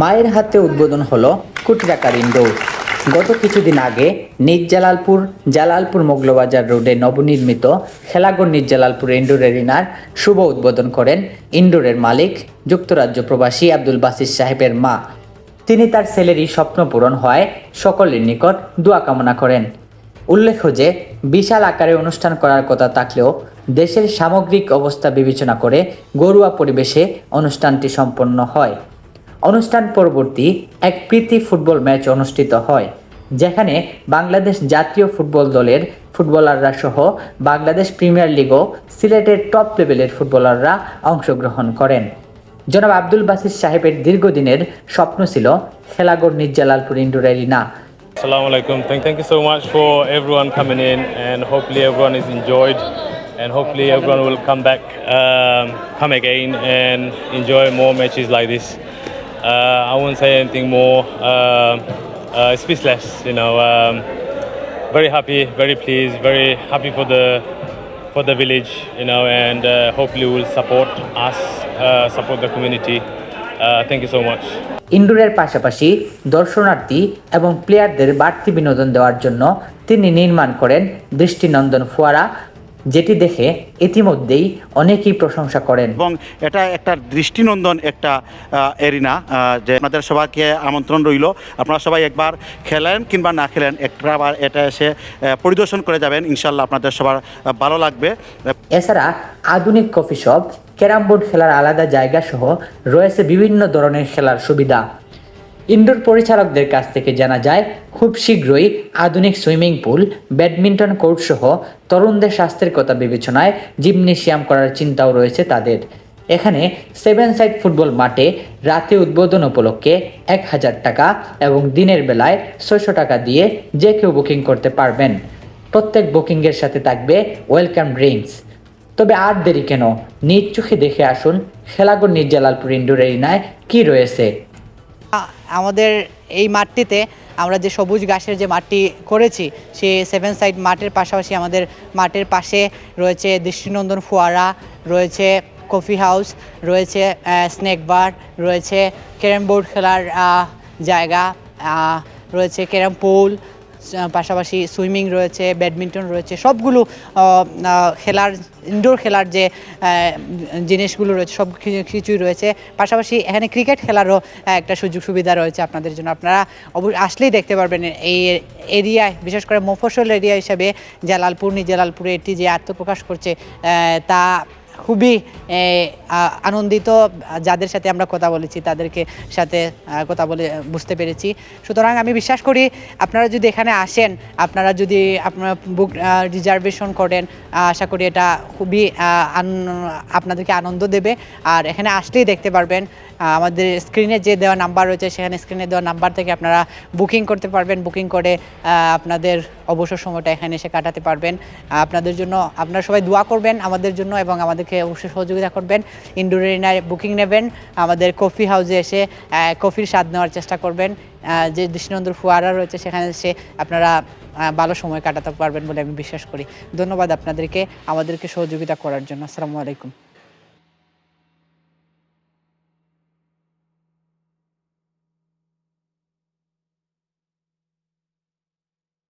মায়ের হাতে উদ্বোধন হলো কোটি টাকার ইনডোর গত কিছুদিন আগে নিজ জালালপুর মোগলবাজার রোডে নবনির্মিত খেলাগড় নিজ জালালপুর ইনডোর এরিনার শুভ উদ্বোধন করেন ইন্ডোরের মালিক, যুক্তরাজ্য প্রবাসী আব্দুল বাসির সাহেবের মা। তিনি তার ছেলেরই স্বপ্ন পূরণ হয় সকলের নিকট দোয়া কামনা করেন। উল্লেখ্য যে, বিশাল আকারে অনুষ্ঠান করার কথা থাকলেও দেশের সামগ্রিক অবস্থা বিবেচনা করে ঘরোয়া পরিবেশে অনুষ্ঠানটি সম্পন্ন হয়। অনুষ্ঠান পরবর্তী এক প্রীতি ফুটবল ম্যাচ অনুষ্ঠিত হয়, যেখানে বাংলাদেশ জাতীয় ফুটবল দলের ফুটবলাররা সহ বাংলাদেশ প্রিমিয়ার লিগও সিলেটের টপ লেভেলের ফুটবলাররা অংশগ্রহণ করেন। জনাব আব্দুল বাসির সাহেবের দীর্ঘদিনের স্বপ্ন ছিল খেলাগড় নির্জালালপুর ইন্ডোর অ্যারিনা। আসসালামু আলাইকুম। Thank thank you so much for everyone coming in and hopefully everyone is enjoyed and hopefully everyone will come back come again and enjoy more matches like this Uh, I won't say anything more. Um uh, speechless, you know. Um, very happy, very pleased, very happy for the for the village, you know, and uh, hopefully will support us, uh, support the community. Uh, thank you so much. ইনডোরের পাশাপাশি দর্শনার্থী এবং প্লেয়ারদের বাড়তি বিনোদন দেওয়ার জন্য তিনি নির্মাণ করেন দৃষ্টিনন্দন ফোয়ারা যেটি দেখে ইতিমধ্যেই অনেকেই প্রশংসা করেন। এবং এটা একটা দৃষ্টিনন্দন একটা এরিনা যে আপনাদের সবাইকে আমন্ত্রণ রইল। আপনারা সবাই একবার খেলেন কিংবা না খেলেন একবার এটা এসে পরিদর্শন করে যাবেন। ইনশাল্লাহ আপনাদের সবার ভালো লাগবে। এছাড়া আধুনিক কফি শপ ক্যারাম বোর্ড খেলার আলাদা জায়গা সহ রয়েছে বিভিন্ন ধরনের খেলার সুবিধা। ইনডোর পরিচালকদের কাছ থেকে জানা যায়, খুব শীঘ্রই আধুনিক সুইমিং পুল, ব্যাডমিন্টন কোর্ট সহ তরুণদের স্বাস্থ্যের কথা বিবেচনায় জিমনেশিয়াম করার চিন্তাও রয়েছে তাদের। এখানে সেভেন সাইড ফুটবল মাঠে রাতে উদ্বোধন উপলক্ষে এক হাজার টাকা এবং দিনের বেলায় ছয়শো টাকা দিয়ে যে কেউ বুকিং করতে পারবেন। প্রত্যেক বুকিংয়ের সাথে থাকবে ওয়েলকাম ড্রিঙ্কস। তবে আর দেরি কেন? নিজ চোখে দেখে আসুন খেলাগড় নির্জালালপুর ইন্ডোর এরিনায় কী রয়েছে? আমাদের এই মাঠটিতে আমরা যে সবুজ ঘাসের যে মাঠটি করেছি সে সেভেন সাইড মাঠের পাশাপাশি আমাদের মাঠের পাশে রয়েছে দৃষ্টিনন্দন ফোয়ারা, রয়েছে কফি হাউস রয়েছে স্নেক বার রয়েছে ক্যারাম বোর্ড খেলার জায়গা রয়েছে ক্যারাম পুল পাশাপাশি সুইমিং রয়েছে, ব্যাডমিন্টন রয়েছে, সবগুলো খেলার ইনডোর খেলার যে জিনিসগুলো রয়েছে, সব কিছু- কিছুই রয়েছে। পাশাপাশি এখানে ক্রিকেট খেলারও একটা সুযোগ সুবিধা রয়েছে আপনাদের জন্য। আপনারা আসলেই দেখতে পারবেন এই এরিয়ায় বিশেষ করে মফস্বল এরিয়া হিসাবে, জালালপুর নি জালালপুরে এটি যে আত্মপ্রকাশ করছে তা খুবই আনন্দিত, যাদের সাথে আমরা কথা বলেছি, তাদেরকে সাথে কথা বলে, বুঝতে পেরেছি। সুতরাং আমি বিশ্বাস করি, আপনারা যদি এখানে আসেন, আপনারা যদি আপনারা বুক রিজার্ভেশন করেন, আশা করি এটা খুবই আপনাদেরকে আনন্দ দেবে। আর এখানে আসলেই দেখতে পারবেন আমাদের স্ক্রিনে যে দেওয়া নাম্বার রয়েছে, সেখানে স্ক্রিনে দেওয়া নাম্বার থেকে আপনারা বুকিং করতে পারবেন। বুকিং করে আপনাদের অবসর সময়টা এখানে এসে কাটাতে পারবেন। আপনাদের জন্য, আপনারা সবাই দোয়া করবেন আমাদের জন্য এবং আমাদেরকে অবশ্যই সহযোগিতা করবেন। ইনডোর এরিনায় বুকিং নেবেন, আমাদের কফি হাউসে এসে কফির স্বাদ নেওয়ার চেষ্টা করবেন। যে দৃষ্টিনন্দর ফোয়ারা রয়েছে, সেখানে এসে আপনারা ভালো সময় কাটাতে পারবেন বলে আমি বিশ্বাস করি। ধন্যবাদ আপনাদেরকে, আমাদেরকে সহযোগিতা করার জন্য। আসসালামু আলাইকুম।